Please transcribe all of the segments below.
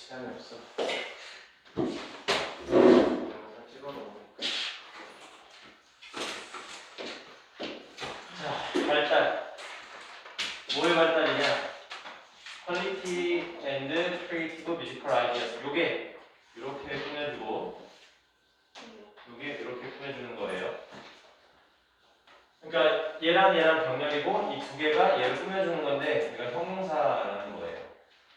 시간이 없어. 영상 찍어놓으니까. 자, 발달. 뭐의 발달이냐? 퀄리티 앤드 크리에이티브 뮤지컬 아이디어스. 요게 이렇게 꾸며주고, 요게 이렇게 꾸며주는 거예요. 그러니까 얘랑 얘랑 병렬이고 이 두 개가 얘를 꾸며주는 건데 이건 형용사라는 거예요.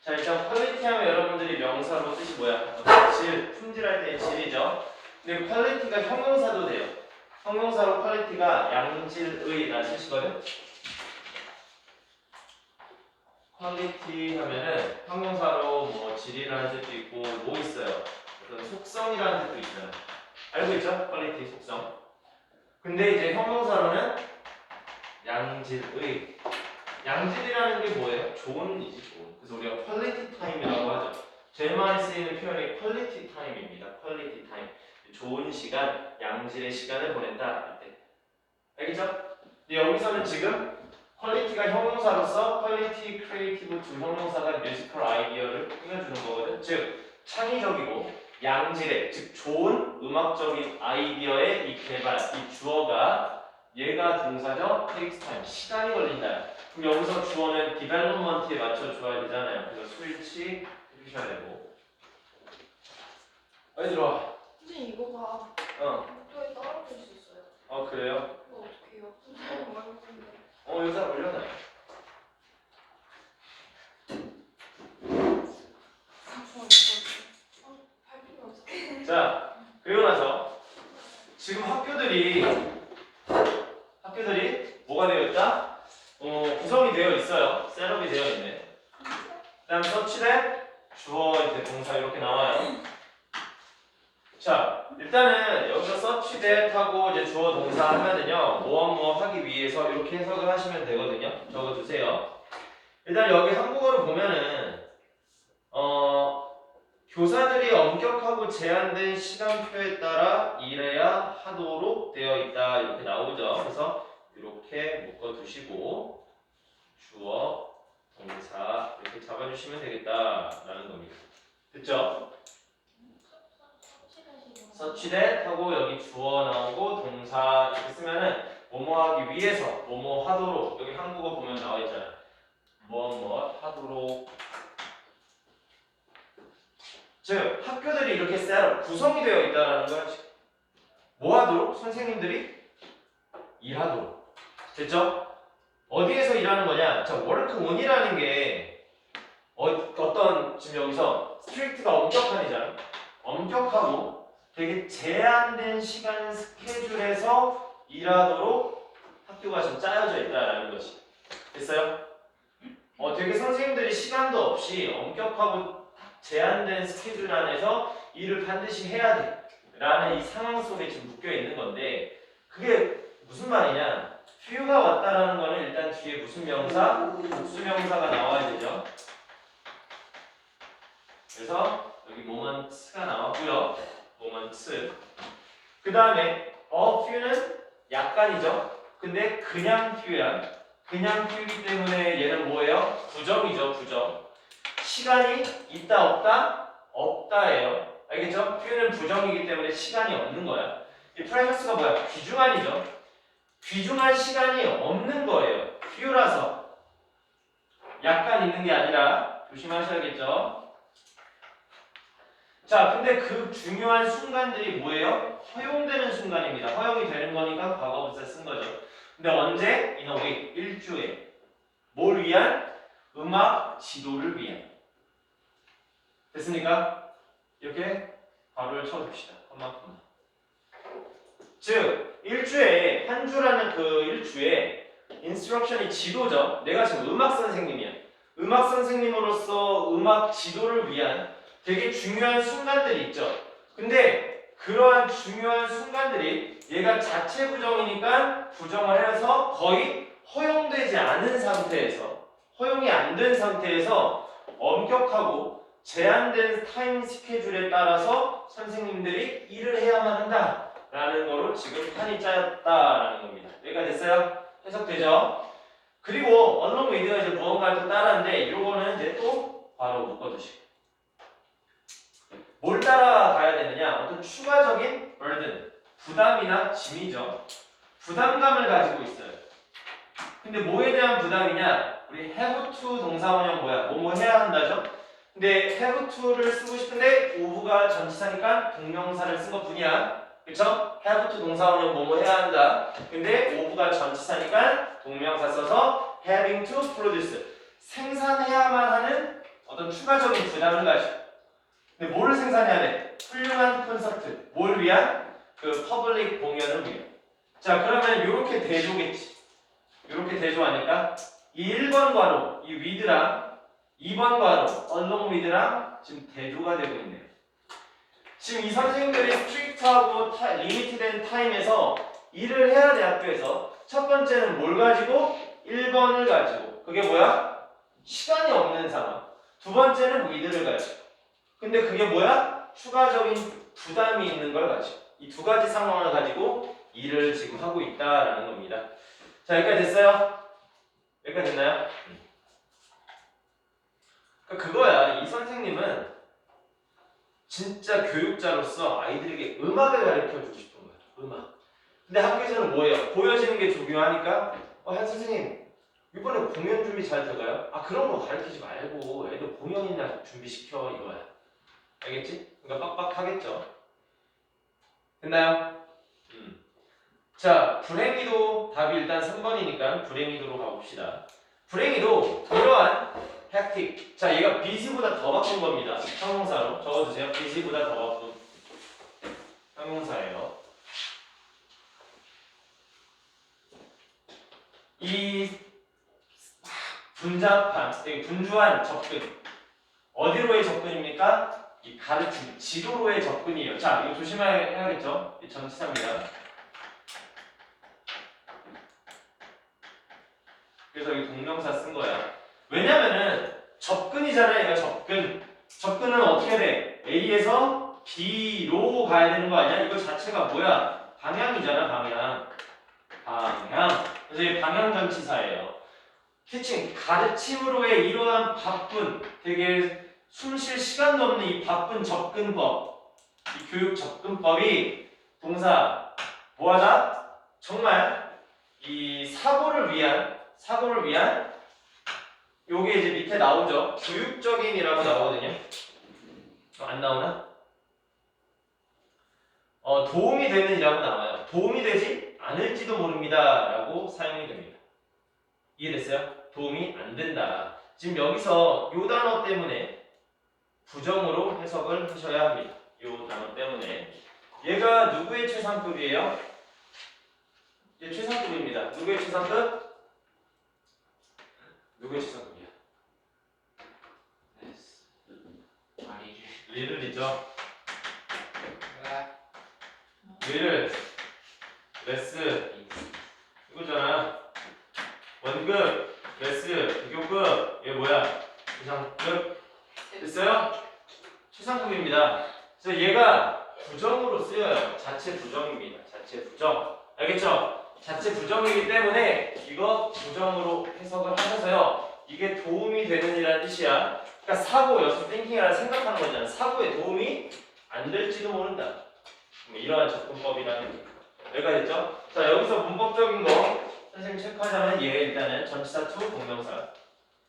자 일단 퀄리티 하면 여러분들이 명사로 뜻이 뭐야? 질, 품질할 때의 질이죠. 근데 형용사도 돼요. 형용사로 퀄리티가 양질의 라는 뜻이거든. 퀄리티 하면은 형용사로 뭐 질이라는 뜻도 있고 뭐 있어요? 어떤 속성이라는 뜻도 있잖아요. 알고 있죠? 퀄리티 속성. 근데 이제 형용사로는 양질의 양질이라는 게 뭐예요? 좋은이지 좋은. 그래서 우리가 퀄리티 타임이라고 하죠. 제일 많이 쓰이는 표현이 퀄리티 타임입니다. 퀄리티 타임. 좋은 시간, 양질의 시간을 보낸다. 이때. 알겠죠? 근데 여기서는 지금 퀄리티가 형용사로서 퀄리티 크리에이티브 두 형용사가 뮤지컬 아이디어를 꾸며주는 거거든. 즉 창의적이고 양질의 즉 좋은 음악적인 아이디어의 이 개발, 이 주어가 얘가 동사죠. takes time 시간이 걸린다. 그럼 여기서 주어는 development에 맞춰 줘야 되잖아요. 그래서 스위치 해주셔야 되고. 어디 들어와? 선생님 이거가 어, 복도에 떨어져 있었어요. 어 그래요? 이거 어떻게 해요? 선생님 말고 근데 어 여기다 올려놔요. 잠깐만 이거 어, 밟히면 어떡해? 자, 그리고 나서 지금 학교들이 학교들이 뭐가 되어 있다? 어, 구성이 되어 있어요. 셋업이 되어 있네. 그다음 서치된 주어 이제 동사 이렇게 나와요. 자, 일단은 여기서 서치 that하고 이제 주어 동사 하면은요 무엇 무엇 하기 위해서 이렇게 해석을 하시면 되거든요. 적어두세요. 일단 여기 한국어를 보면은 어 교사들이 엄격하고 제한된 시간표에 따라 일해야 하도록 되어 있다 이렇게 나오죠. 그래서 이렇게 묶어 두시고 주어 동사 이렇게 잡아주시면 되겠다라는 겁니다. 됐죠? 서치댓 하고 여기 주어 나오고 동사 이렇게 쓰면은 뭐뭐 하기 위해서 뭐뭐 하도록 여기 한국어 보면 나와 있잖아요. 뭐뭐 하도록 즉 학교들이 이렇게 셋업 구성이 되어 있다라는 거야. 뭐 하도록? 선생님들이 일하도록. 됐죠? 어디에서 일하는 거냐? 자, 워크 온이라는 게 어, 어떤 지금 여기서 스트릭트가 엄격한이잖아. 엄격하고 되게 제한된 시간 스케줄에서 일하도록 학교가 지금 짜여져 있다라는 것이. 됐어요? 어, 되게 선생님들이 시간도 없이 엄격하고 제한된 스케줄 안에서 일을 반드시 해야 돼. 라는 이 상황 속에 지금 묶여 있는 건데, 그게 무슨 말이냐? 퓨가 왔다라는 거는 일단 뒤에 무슨 명사? 복수명사가 나와야 되죠. 그래서 여기 모먼트가 나왔고요. 모먼트. 그 다음에 어 퓨는 약간이죠. 근데 그냥 퓨야. 그냥 퓨이기 때문에 얘는 뭐예요? 부정이죠, 부정. 시간이 있다 없다? 없다예요. 알겠죠? 퓨는 부정이기 때문에 시간이 없는 거야. 이 프라이머스가 뭐야? 귀중한이죠. 귀중한 시간이 없는 거예요. 퓨라서. 약간 있는 게 아니라 조심하셔야겠죠? 자, 근데 그 중요한 순간들이 뭐예요? 허용되는 순간입니다. 허용이 되는 거니까 과거분사 쓴 거죠. 근데 언제? in a week, 일주에. 뭘 위한? 음악 지도를 위한. 됐습니까? 이렇게 가로를 쳐줍시다. 컴마. 즉, 일주에, 한 주라는 그 일주에 인스트럭션이 지도죠. 내가 지금 음악 선생님이야. 음악 선생님으로서 음악 지도를 위한 되게 중요한 순간들이 있죠. 근데 그러한 중요한 순간들이 얘가 자체 부정이니까 부정을 해서 거의 허용되지 않은 상태에서 허용이 안 된 상태에서 엄격하고 제한된 타임 스케줄에 따라서 선생님들이 일을 해야만 한다 라는 거로 지금 판이 짜였다라는 겁니다. 여기가 됐어요? 해석되죠? 그리고 언론 미디어가 이제 무언가를 또 따라하는데 이거는 이제 또 바로 묶어두시고 따라가야 되느냐? 어떤 추가적인 burden, 부담이나 짐이죠. 부담감을 가지고 있어요. 근데 뭐에 대한 부담이냐? 우리 have to 동사원형 뭐야? 뭐뭐 해야 한다죠? 근데 have to를 쓰고 싶은데 오브가 전치사니까 동명사를 쓴 것뿐이야. 그쵸? have to 동사원형 뭐뭐 해야 한다. 근데 오브가 전치사니까 동명사 써서 having to produce 생산해야만 하는 어떤 추가적인 부담을 가지고 근데 뭐를 생산해야 돼? 훌륭한 콘서트. 뭘 위한? 그 퍼블릭 공연을 위해. 자 그러면 이렇게 대조겠지. 이렇게 대조하니까 이 1번 괄호 이 with랑 2번 괄호 along with랑 지금 대조가 되고 있네요. 지금 이 선생님들이 스트릭트하고 타, 리미티된 타임에서 일을 해야 돼 학교에서. 첫 번째는 뭘 가지고? 1번을 가지고. 그게 뭐야? 시간이 없는 상황. 두 번째는 with를 가지고 근데 그게 뭐야? 추가적인 부담이 있는 걸 가지고 이 두 가지 상황을 가지고 일을 지금 하고 있다라는 겁니다. 자 여기까지 됐어요? 여기까지 됐나요? 음. 그러니까 그거야. 이 선생님은 진짜 교육자로서 아이들에게 음악을 가르쳐 주고 싶은 거야. 음악. 근데 학교에서는 뭐예요? 보여지는 게 중요하니까 어, 한 선생님 이번에 공연 준비 잘 돼가요? 아 그런 거 가르치지 말고 애들 공연이나 준비시켜 이거야. 알겠지? 그러니까 빡빡하겠죠. 됐나요? 음. 자, 불행히도 답이 일단 3번이니까 불행히도로 가봅시다. 불행히도 이러한 hectic. 자, 얘가 busy보다 더 바꾼 겁니다. 형용사로 적어주세요. busy보다 더 바꾼 형용사예요. 이 분잡한, 되게 분주한 접근. 어디로의 접근입니까? 이 가르침, 지도로의 접근이에요. 자, 이거 조심해야겠죠? 이 전치사입니다. 그래서 여기 동명사 쓴 거야. 왜냐면은 접근이잖아요. 이거 접근. 접근은 어떻게 돼? A에서 B로 가야 되는 거 아니야? 이거 자체가 뭐야? 방향이잖아, 방향. 방향. 그래서 이 방향 전치사예요. 티칭, 가르침으로의 이러한 바쁜, 되게 숨 쉴 시간도 없는 이 바쁜 접근법, 이 교육 접근법이 동사 뭐하다? 정말 이 사고를 위한 사고를 위한 요게 이제 밑에 나오죠. 교육적인이라고 나오거든요. 어, 안 나오나? 어, 도움이 되는 이라고 나와요. 도움이 되지 않을지도 모릅니다 라고 사용이 됩니다. 이해됐어요? 도움이 안 된다. 지금 여기서 요 단어 때문에 부정으로 해석을 하셔야 합니다. 이 단어 때문에 얘가 누구의 최상급이에요? 얘 최상급입니다. 누구의 최상급? 누구의 최상급이야? 리를이죠. 리를 레스 이거잖아. 원급 레스 비교급 얘 뭐야? 최상급 됐어요? 최상급입니다. 그래서 얘가 부정으로 쓰여요. 자체 부정입니다. 자체 부정. 알겠죠? 자체 부정이기 때문에 이거 부정으로 해석을 하셔서요. 이게 도움이 되는 이라는 뜻이야. 그러니까 사고, 여기서 띵킹이라 생각하는 거잖아. 사고에 도움이 안 될지도 모른다. 뭐 이러한 접근법이라는 게. 여기가 됐죠? 자, 여기서 문법적인 거 선생님 체크하자면 얘 일단은 전치사 투 동명사.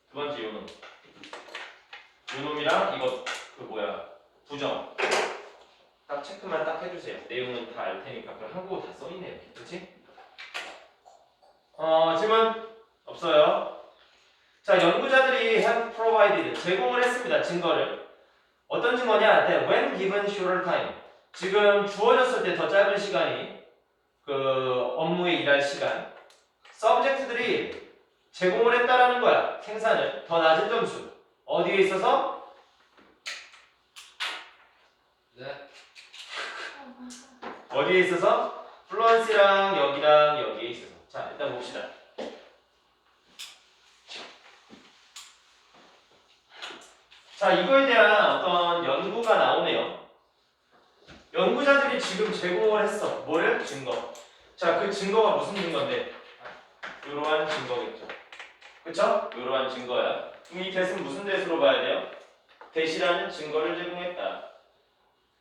두 번째 요놈. 요놈이랑 이거 그 뭐야 부정. 딱 체크만 딱 해주세요. 내용은 다 알 테니까 그걸 한국어 다 써있네요. 그렇지? 어 질문 없어요. 자 연구자들이 have provided 제공을 했습니다. 증거를 어떤 증거냐? 네, when given shorter time 지금 주어졌을 때 더 짧은 시간이 그 업무에 일할 시간 서브젝트들이 제공을 했다라는 거야. 생산을 더 낮은 점수 어디에 있어서? 네. 어디에 있어서? 플루언스랑 여기랑 여기에 있어서. 자 일단 봅시다. 자 이거에 대한 어떤 연구가 나오네요. 연구자들이 지금 제공을 했어. 뭐를? 증거. 자 그 증거가 무슨 증거인데? 이러한 증거겠죠. 그쵸? 이러한 증거야 이 대수는 무슨 대수로 봐야 돼요? 대시라는 증거를 제공했다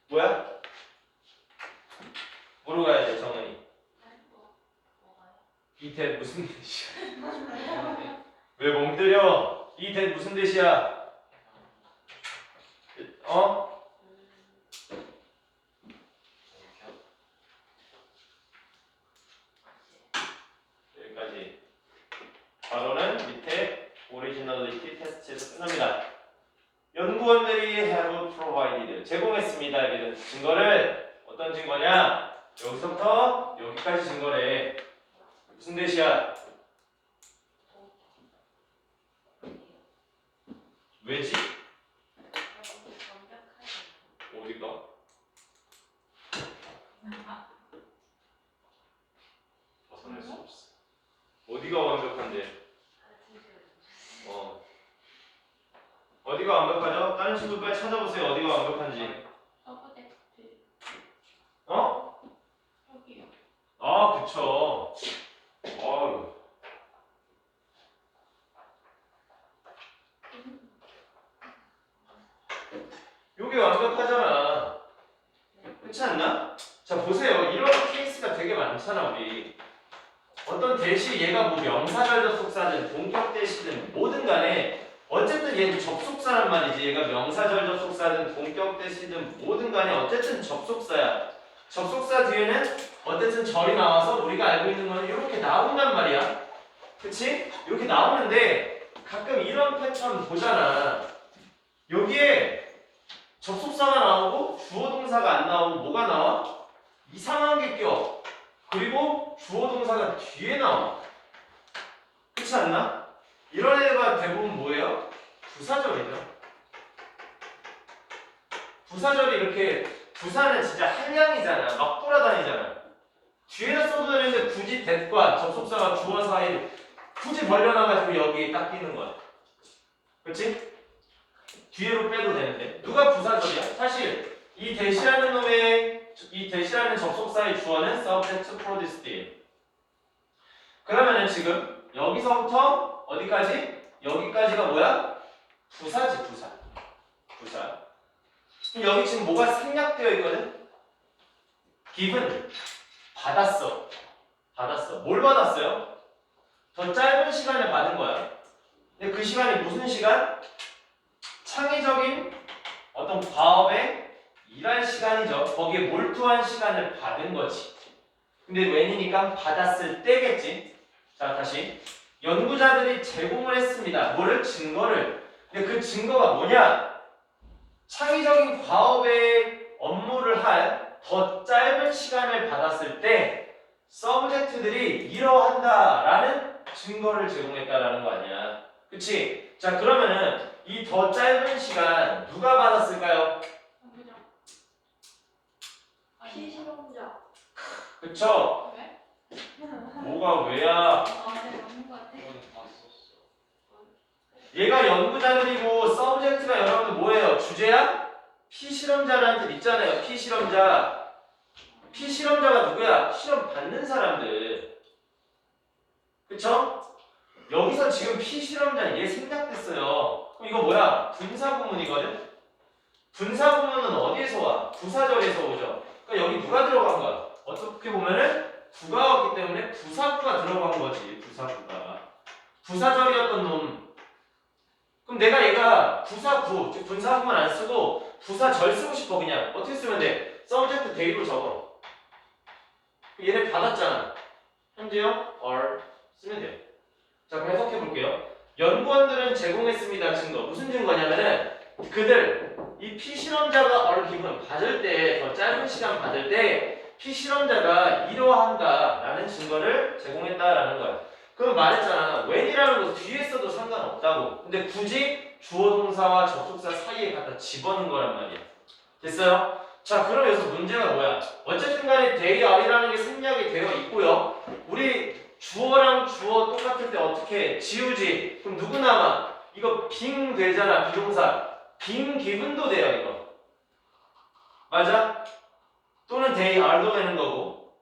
뭐야? 뭐로 가야 돼 정은이? 이대 무슨 뜻이야? 왜 멍 때려? 이대 무슨 뜻이야? 어? 여기까지 바로는 밑에 오리지널리티 테스트에서 끝납니다. 연구원들이 have provided 제공했습니다. 여기는 증거를 어떤 증거냐? 여기서부터 여기까지 증거래. 무슨 뜻이야? 왜지? 어디가? 벗어날 수 없어. 어디가 완벽한데? 어. 어디가 완벽하죠? 다른 친구 빨리 찾아보세요. 어디가 완벽한지. 어? 아, 그쵸. 어우. 요게 완벽하잖아. 그렇지 않나? 자, 보세요. 이런 케이스가 되게 많잖아, 우리. 어떤 대시 얘가 뭐 명사절 접속사든 본격 대시든 뭐든 간에 어쨌든 얘는 접속사란 말이지. 얘가 명사절 접속사든 본격 대시든 뭐든 간에 어쨌든 접속사야. 접속사 뒤에는 어쨌든 절이 나와서 우리가 알고 있는 거는 이렇게 나온단 말이야. 그치? 이렇게 나오는데 가끔 이런 패턴 보잖아. 여기에 접속사가 나오고 주어 동사가 안 나오고 뭐가 나와? 이상한 게 껴. 그리고 주어 동사가 뒤에 나와. 그렇지 않나? 이런 애가 대부분 뭐예요? 부사절이죠. 부사절이 이렇게 부사는 진짜 한량이잖아. 막 돌아다니잖아. 뒤에다 써도 되는데 굳이 that과 접속사가 주어 사이 굳이 벌려놔가지고 여기에 딱 끼는 거야. 그렇지? 뒤로 빼도 되는데 누가 부사절이야? 사실 이 대시라는 놈의 이 대시라는 접속사의 주어는 subject produced. 그러면은 지금 여기서부터 어디까지? 여기까지가 뭐야? 부사지 부사. 부사. 여기 지금 뭐가 생략되어 있거든? given 받았어. 받았어. 뭘 받았어요? 더 짧은 시간을 받은 거야. 근데 그 시간이 무슨 시간? 창의적인 어떤 과업에 일할 시간이죠. 거기에 몰두한 시간을 받은 거지. 근데 웬이니까 받았을 때겠지. 자, 다시. 연구자들이 제공을 했습니다. 뭐를? 증거를. 근데 그 증거가 뭐냐? 창의적인 과업의 업무를 할 더 짧은 시간을 받았을 때 서브젝트들이 이러한다라는 증거를 제공했다라는 거 아니야. 그치? 자, 그러면은 이 더 짧은 시간 누가 받았을까요? 피실험자. 그쵸? 뭐가 왜야? 이건 봤었어. 얘가 연구자들이고 서브젝트가 여러분들 뭐예요? 주제야? 피실험자라는 뜻 있잖아요. 피실험자. 피실험자가 누구야? 실험 받는 사람들. 그쵸? 여기서 지금 피실험자 얘 생략됐어요. 그럼 이거 뭐야? 분사구문이거든? 분사구문은 어디에서 와? 부사절에서 오죠. 그러니까 여기 누가 들어간 거야? 어떻게 보면은 부가 왔기 때문에 부사구가 들어간 거지. 부사구가. 부사절이었던 놈. 그럼 내가 얘가 부사구, 즉 분사구문 안 쓰고 부사절 쓰고 싶어 그냥 어떻게 쓰면 돼? subject date로 적어. 얘네 받았잖아. 현재형 or 쓰면 돼요. 자 그럼 해석해 볼게요. 연구원들은 제공했습니다 증거. 무슨 증거냐면은 그들 이 피실험자가 or 기분 받을 때 더 짧은 시간 받을 때 피실험자가 이러한다라는 증거를 제공했다라는 거야. 그럼 말했잖아. when이라는 거 뒤에 써도 상관없다고. 근데 굳이 주어 동사와 접속사 사이에 갖다 집어넣은 거란 말이야. 됐어요? 자, 그럼 여기서 문제가 뭐야? 어쨌든 간에 they are라는 게 생략이 되어 있고요. 우리 주어랑 주어 똑같을 때 어떻게 해? 지우지. 그럼 누구 남아? 이거 빙 되잖아, 비동사. 빙 기분도 돼요, 이거. 맞아? 또는 they are도 되는 거고.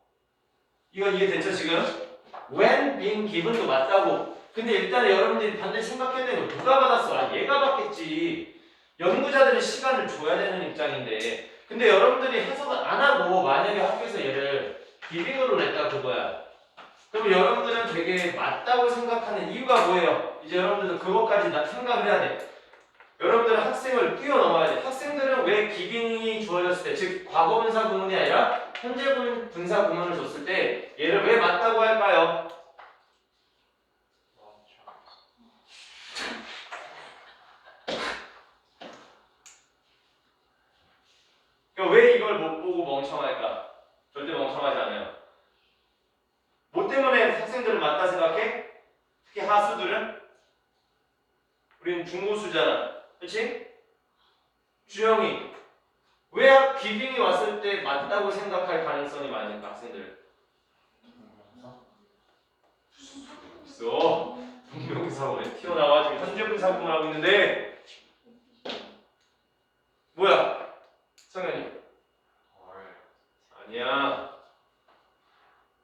이거 이해됐죠, 지금? when being given도 맞다고. 근데 일단 여러분들이 반드시 생각해야 되는 거 누가 받았어? 아 얘가 받겠지. 연구자들은 시간을 줘야 되는 입장인데. 근데 여러분들이 해석을 안 하고 만약에 학교에서 얘를 비빙으로 냈다 그거야. 그럼 여러분들은 되게 맞다고 생각하는 이유가 뭐예요? 이제 여러분들도 그것까지 나 생각을 해야 돼. 여러분들은 학생을 뛰어넘어야 돼. 학생들은 왜 기빙이 주어졌을 때, 즉 과거 분사 구문이 아니라 현재 분- 분사 구문을 줬을 때 얘를 왜 맞다고 할까요? 그러니까 왜 이걸 못 보고 멍청할까? 절대 멍청하지 않아요. 학생들은 맞다 생각해? 특히 하수들은? 우리는 중고수잖아. 그치? 주영이 왜 비빙이 왔을 때 맞다고 생각할 가능성이 많을까 학생들? 없어. 동명사원에 튀어나와 지금 현재 분사구문 하고 있는데 뭐야? 성현이 아니야.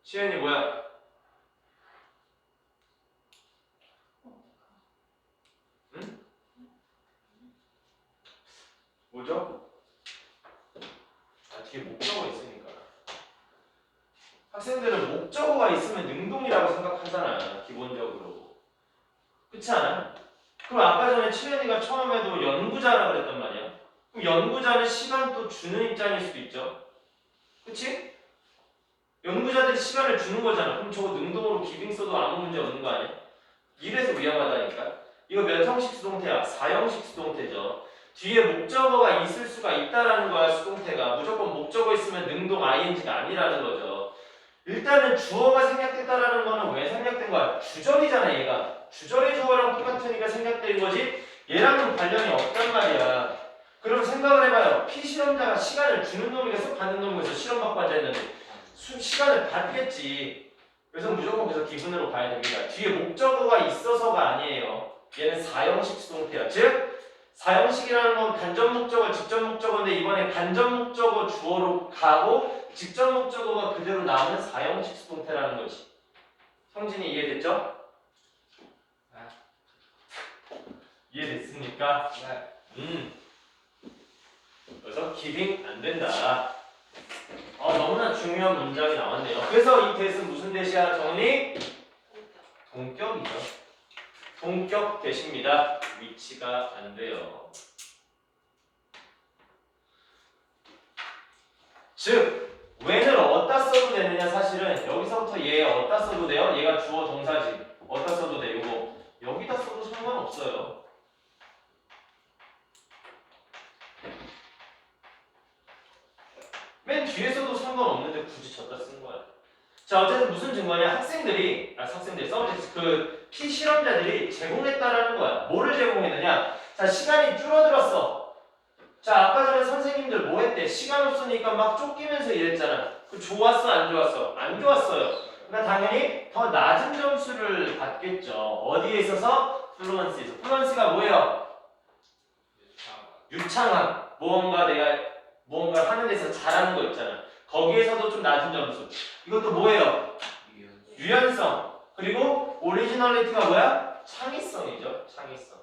시현이 뭐야? 뭐죠? 아 뒤에 목적어가 있으니까. 학생들은 목적어가 있으면 능동이라고 생각하잖아 기본적으로. 그렇지 않아? 그럼 아까 전에 치현이가 처음에도 연구자라 그랬단 말이야. 그럼 연구자는 시간 또 주는 입장일 수도 있죠. 그치? 연구자들이 시간을 주는 거잖아. 그럼 저거 능동으로 기빙 써도 아무 문제 없는 거 아니야? 이래서 위험하다니까. 이거 몇 형식 수동태야? 4형식 수동태죠. 뒤에 목적어가 있을 수가 있다라는 거야, 수동태가. 무조건 목적어 있으면 능동 ing가 아니라는 거죠. 일단은 주어가 생략됐다라는 거는 왜 생략된 거야? 주절이잖아, 얘가. 주절의 주어랑 똑같으니까 생략된 거지. 얘랑은 관련이 없단 말이야. 그럼 생각을 해봐요. 피실험자가 시간을 주는 놈이겠어? 받는 놈이겠어? 실험 받고 앉아있는데 수, 시간을 받겠지. 그래서 무조건 그래서 기분으로 가야 됩니다. 뒤에 목적어가 있어서가 아니에요. 얘는 사형식 수동태야. 즉 사형식이라는 건 간접 목적어, 직접 목적어인데 이번에 간접 목적어 주어로 가고 직접 목적어가 그대로 나오는 사형식 수동태라는 거지. 성진이 이해됐죠? 이해됐습니까? 네. 음. 그래서 기빙 안 된다. 어, 너무나 중요한 문장이 나왔네요. 그래서 이 대신 무슨 대시야, 정은이? 동격이죠. 동격 대시입니다. 위치가 안 돼요. 즉, when을 어디다 써도 되느냐 사실은 여기서부터 얘 어디다 써도 돼요? 얘가 주어 동사지. 어디다 써도 돼, 요거. 여기다 써도 상관없어요. 맨 뒤에서도 상관없는데 굳이 졌다 쓴 거야. 자 어쨌든 무슨 증거냐? 학생들이 아 학생들 서브젝트 그 피실험자들이 제공했다라는 거야. 뭐를 제공했느냐? 자 시간이 줄어들었어. 자 아까 전에 선생님들 뭐 했대? 시간 없으니까 막 쫓기면서 일했잖아. 그 좋았어 안 좋았어? 안 좋았어요. 그러니까 당연히 더 낮은 점수를 받겠죠. 어디에 있어서? 플루언스에서. 플루언스가 뭐예요? 유창함. 무언가 내가 무언가 하는 데서 잘하는 거 있잖아. 거기에서도 좀 낮은 점수. 이것도 뭐예요? 유연성. 그리고 오리지널리티가 뭐야? 창의성이죠. 창의성.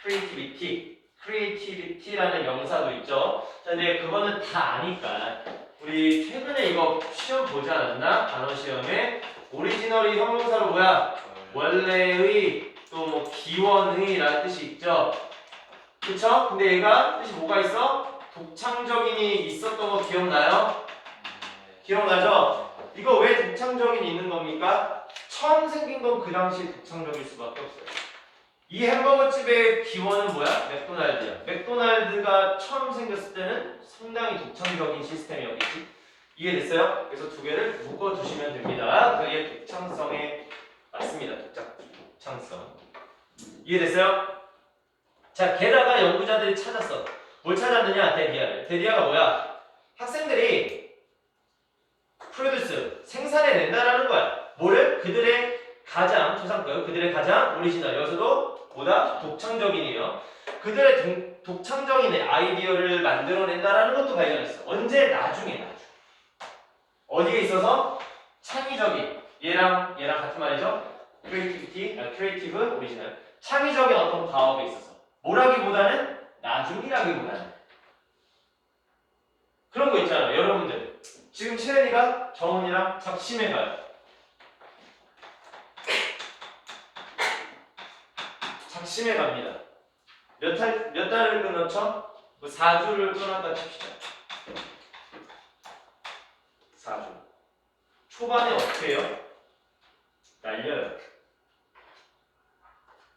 creativity. creativity라는 명사도 있죠. 자, 근데 그거는 다 아니까. 우리 최근에 이거 시험 보지 않았나? 단어 시험에 오리지널이 형용사로 뭐야? 원래의 또뭐 기원의라는 뜻이 있죠. 그쵸? 근데 얘가 뜻이 뭐가 있어? 독창적인이 있었던 거 기억나요? 기억나죠? 이거 왜 독창적인이 있는 겁니까? 처음 생긴 건 그 당시 독창적일 수밖에 없어요. 이 햄버거 집의 기원은 뭐야? 맥도날드야. 맥도날드가 처음 생겼을 때는 상당히 독창적인 시스템이었겠지. 이해됐어요? 그래서 두 개를 묶어 두시면 됩니다. 그의 독창성에 맞습니다. 독창, 독창성. 이해됐어요? 자, 게다가 연구자들이 찾았어. 뭘 찾았느냐? 데디아를. 데디아가 뭐야? 학생들이 프로듀스, 생산해낸다라는 거야. 뭐를? 그들의 가장, 초상급, 그들의 가장 오리지널, 여기서도 보다 독창적인이에요. 그들의 동- 독창적인 아이디어를 만들어낸다라는 것도 발견했어. 언제? 나중에, 나중. 어디에 있어서? 창의적인. 얘랑, 얘랑 같은 말이죠? creativity, 아, creative, 오리지널. 창의적인 어떤 과업에 있어서. 뭐라기보다는 나중이라기보다는 그런 거 있잖아요. 여러분들 지금 채연이가 정훈이랑 작심에 가요. 작심에 갑니다. 몇, 달, 몇 달을 끊었죠? 뭐 4주를 끊었다 칩시다. 4주. 초반에 어떻게 해요? 날려요.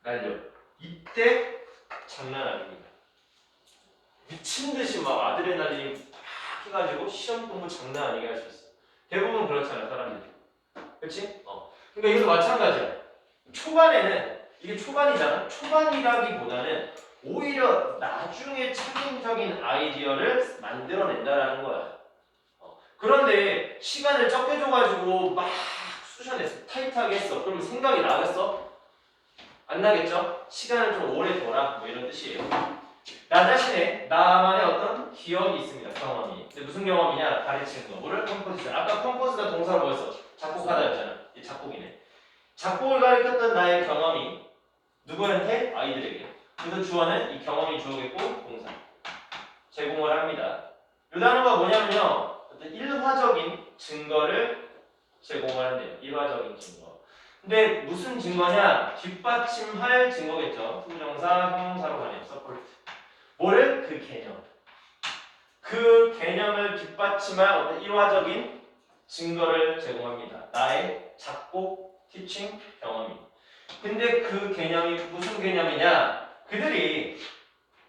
날려. 이때 장난 아닙니다. 미친 듯이 막 아드레날린 막 해가지고 시험 공부 장난 아니게 할 수 있어. 대부분 그렇잖아, 사람들이. 그치? 어. 그러니까 이것도 마찬가지야. 초반에는, 이게 초반이잖아? 초반이라기보다는 오히려 나중에 창의적인 아이디어를 만들어낸다라는 거야. 어. 그런데 시간을 적게 줘가지고 막 쑤셔냈어. 타이트하게 했어. 그럼 생각이 나겠어? 안 나겠죠? 시간을 좀 오래 둬라. 뭐 이런 뜻이에요. 나 자신의 나만의 어떤 기억이 있습니다. 경험이. 무슨 경험이냐? 가르치는 거. 뭐를 컴포즈. 아까 컴포즈가 동사로 뭐였어? 작곡하다였잖아. 이 작곡이네. 작곡을 가르쳤던 나의 경험이 누구한테? 아이들에게. 그래서 주어는 이 경험이 주어겠고 동사. 제공을 합니다. 이 단어가 뭐냐면요. 어떤 일화적인 증거를 제공을 한대요. 일화적인 증거. 근데 무슨 증거냐? 뒷받침할 증거겠죠. 부정사, 형용사로 가네요. 서포트. 뭐를? 그 개념. 그 개념을 뒷받침할 어떤 일화적인 증거를 제공합니다. 나의 작곡, 티칭 경험이. 근데 그 개념이 무슨 개념이냐? 그들이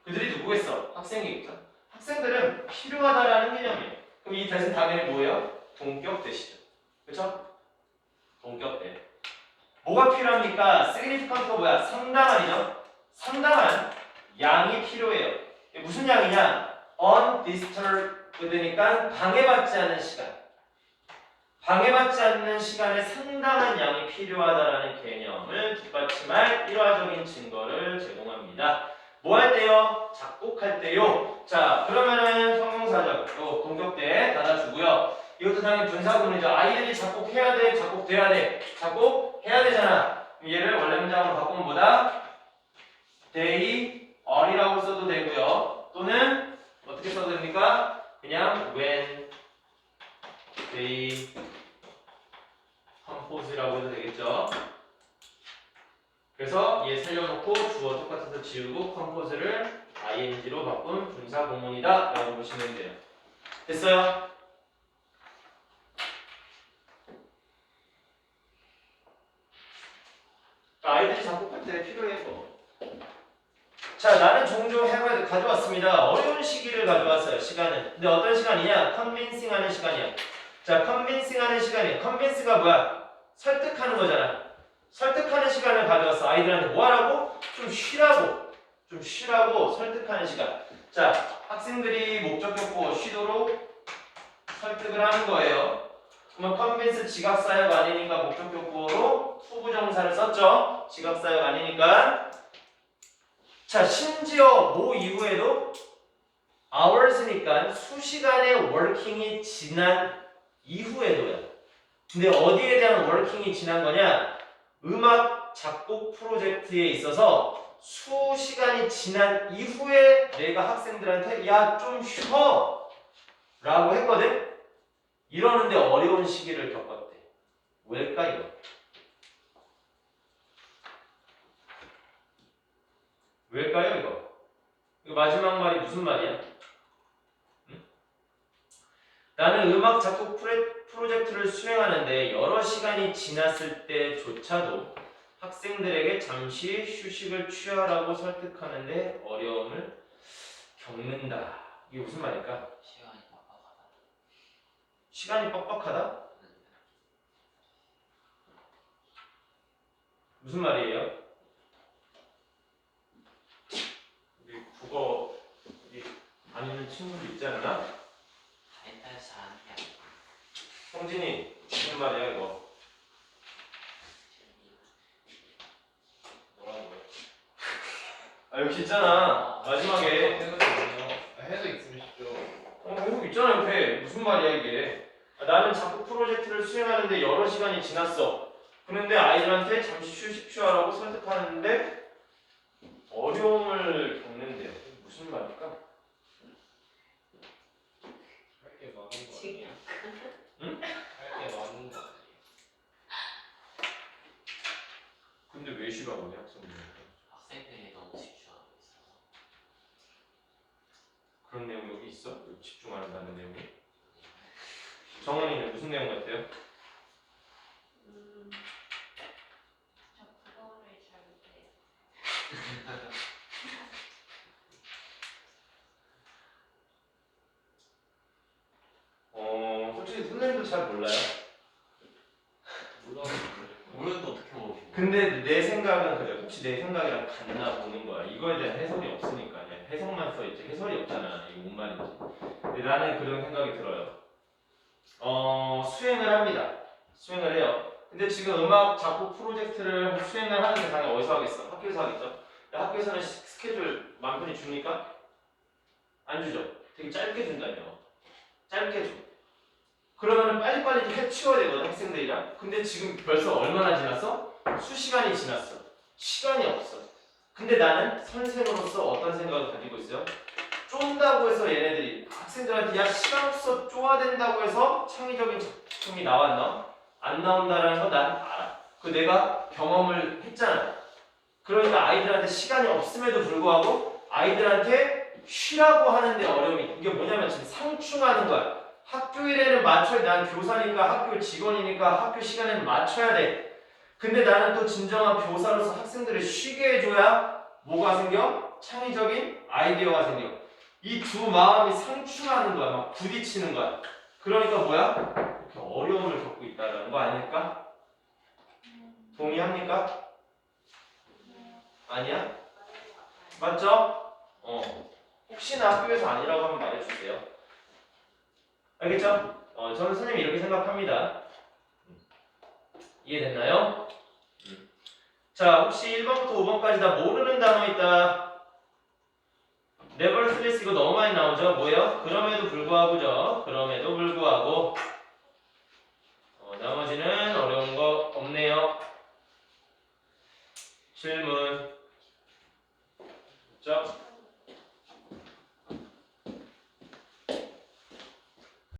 그들이 누구겠어? 학생이겠죠. 학생들은 필요하다라는 개념이에요. 그럼 이 대신 당연히 뭐예요? 동격 대시죠. 그렇죠? 동격 대. 뭐가 필요합니까? significant가 뭐야? 상당한이죠. 상당한 양이 필요해요. 무슨 양이냐? undisturbed니까 방해받지 않는 시간. 방해받지 않는 시간에 상당한 양이 필요하다라는 개념을 뒷받침할 일화적인 증거를 제공합니다. 뭐 할 때요? 작곡할 때요. 자, 그러면은 형용사적, 요 동격대 닫아주고요. 이것도 당연히 분사구문이죠. 아이들이 작곡해야 돼, 작곡돼야 돼, 작곡해야 되잖아. 얘를 원래 문장으로 바꾸면 뭐다? they are이라고 써도 되고요. 또는 어떻게 써도 됩니까? 그냥 when they compose라고 해도 되겠죠. 그래서 얘 살려놓고 주어 똑같아서 지우고 compose를 ing로 바꾼 분사 공문이다 라고 보시면 돼요. 됐어요? 아이들이 작곡할 때 필요해 뭐. 자, 나는 종종 해봐야 가져왔습니다. 어려운 시기를 가져왔어요. 시간은. 근데 어떤 시간이냐? 컨빈싱 하는 시간이야. 자, 컨빈싱 하는 시간이. 컨빈스가 뭐야? 설득하는 거잖아. 설득하는 시간을 가져왔어. 아이들한테 뭐 하라고? 좀 쉬라고. 좀 쉬라고 설득하는 시간. 자, 학생들이 목적 겪고 쉬도록 설득을 하는 거예요. 그러면 컨빈스 지각사역 아니니까 목적 겪고로 후부정사를 썼죠. 지각사역 아니니까. 자, 심지어 뭐 이후에도 hours니까 수시간의 working이 지난 이후에도야. 근데 어디에 대한 working이 지난 거냐? 음악 작곡 프로젝트에 있어서 수시간이 지난 이후에 내가 학생들한테 야 좀 쉬어 라고 했거든? 이러는데 어려운 시기를 겪었대. 왜일까요? 왜일까요 이거? 이거 마지막 말이 무슨 말이야? 응? 나는 음악 작곡 프로젝트를 수행하는데 여러 시간이 지났을 때조차도 학생들에게 잠시 휴식을 취하라고 설득하는데 어려움을 겪는다. 이게 무슨 말일까? 시간이 빡빡하다. 시간이 빡빡하다? 무슨 말이에요? 우리 국어 아는 친구도 있지 않나? 아니야. 성진이 무슨 말이야 이거? 뭐라고요? 아 여기 있잖아 마지막에 해석 있으면 쉽죠. 어 여기 있잖아 옆에 무슨 말이야 이게 아, 나는 작곡 프로젝트를 수행하는데 여러 시간이 지났어 그런데 아이들한테 잠시 휴식 취하라고 설득하는데 어려움을 겪는데요 무슨 말일까? 그런 내용 여기 있어? 여기 집중한다는 내용이. 정원이는 무슨 내용 같아요? 음, 저 그거를 잘 못해요. 어, 솔직히 선생님도 잘 몰라요. 몰라. 모르는데 어떻게 먹어? 근데 내 생각은 그래. 혹시 내 생각이랑 같나 보는 거야. 이거에 대한 해설이 없으니까. 그냥 해석만 써 있지. 해설이 없잖아. 말인지. 나는 그런 생각이 들어요. 어, 수행을 합니다. 수행을 해요. 근데 지금 음악 작곡 프로젝트를 수행을 하는 데 당연히 어디서 하겠어? 학교에서 하겠죠? 학교에서는 시- 스케줄 맘 편히 줍니까? 안 주죠. 되게 짧게 준다며. 짧게 줘. 그러면은 빨리빨리 좀 해치워야 되거든, 학생들이랑. 근데 지금 벌써 얼마나 지났어? 수시간이 지났어. 시간이 없어. 근데 나는 선생으로서 어떤 생각을 가지고 있어요? 쫀다고 해서 얘네들이 학생들한테 야 시간 없어 쪼아야 된다고 해서 창의적인 작품이 나왔나? 안 나온다라는 건난 알아. 그 내가 경험을 했잖아. 그러니까 아이들한테 시간이 없음에도 불구하고 아이들한테 쉬라고 하는데 어려움이 이게 뭐냐면 지금 상충하는 거야. 학교 일에는 맞춰야 난 교사니까 학교 직원이니까 학교 시간에는 맞춰야 돼. 근데 나는 또 진정한 교사로서 학생들을 쉬게 해줘야 뭐가 생겨? 창의적인 아이디어가 생겨. 이 두 마음이 상충하는 거야. 막 부딪히는 거야. 그러니까 뭐야? 이렇게 어려움을 겪고 있다는 거 아닐까? 동의합니까? 아니야? 맞죠? 어. 혹시나 학교에서 아니라고 하면 말해주세요. 알겠죠? 어, 저는 선생님이 이렇게 생각합니다. 음. 이해됐나요? 음. 자, 혹시 1번부터 5번까지 다 모르는 단어 있다. 네버스레스 이거 너무 많이 나오죠? 뭐예요? 그럼에도 불구하고죠. 그럼에도 불구하고 어, 나머지는 어려운 거 없네요. 질문. 자,